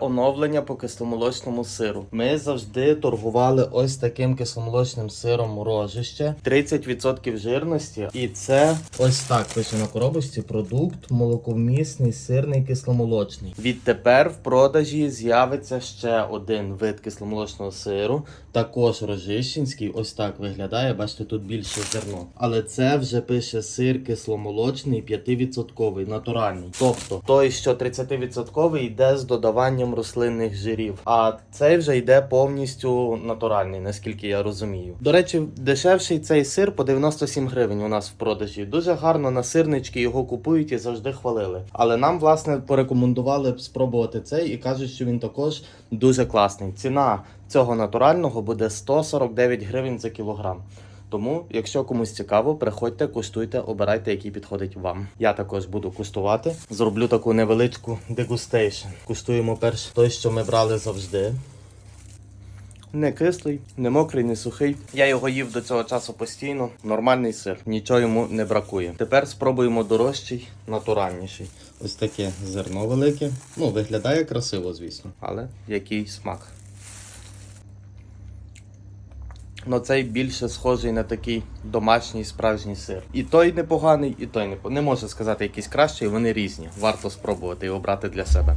Оновлення по кисломолочному сиру. Ми завжди торгували ось таким кисломолочним сиром рожище. 30% жирності. І це ось так пише на коробочці продукт молоковмісний сирний кисломолочний. Відтепер в продажі з'явиться ще один вид кисломолочного сиру, також рожищенський. Ось так виглядає. Бачите, тут більше зерно. Але це вже пише сир кисломолочний 5% натуральний. Тобто той, що 30% йде з додаванням рослинних жирів. А цей вже йде повністю натуральний, наскільки я розумію. До речі, дешевший цей сир по 97 гривень у нас в продажі. Дуже гарно на сирнички його купують і завжди хвалили. Але нам, власне, порекомендували спробувати цей і кажуть, що він також дуже класний. Ціна цього натурального буде 149 гривень за кілограм. Тому, якщо комусь цікаво, приходьте, куштуйте, обирайте, який підходить вам. Я також буду куштувати. Зроблю таку невеличку дегустейшн. Куштуємо перш той, що ми брали завжди. Не кислий, не мокрий, не сухий. Я його їв до цього часу постійно. Нормальний сир, нічого йому не бракує. Тепер спробуємо дорожчий, натуральніший. Ось таке зерно велике. Ну, виглядає красиво, звісно. Але який смак. Ну, цей більше схожий на такий домашній справжній сир. І той непоганий, і той не Не можу сказати якийсь кращий, вони різні. Варто спробувати і обрати для себе.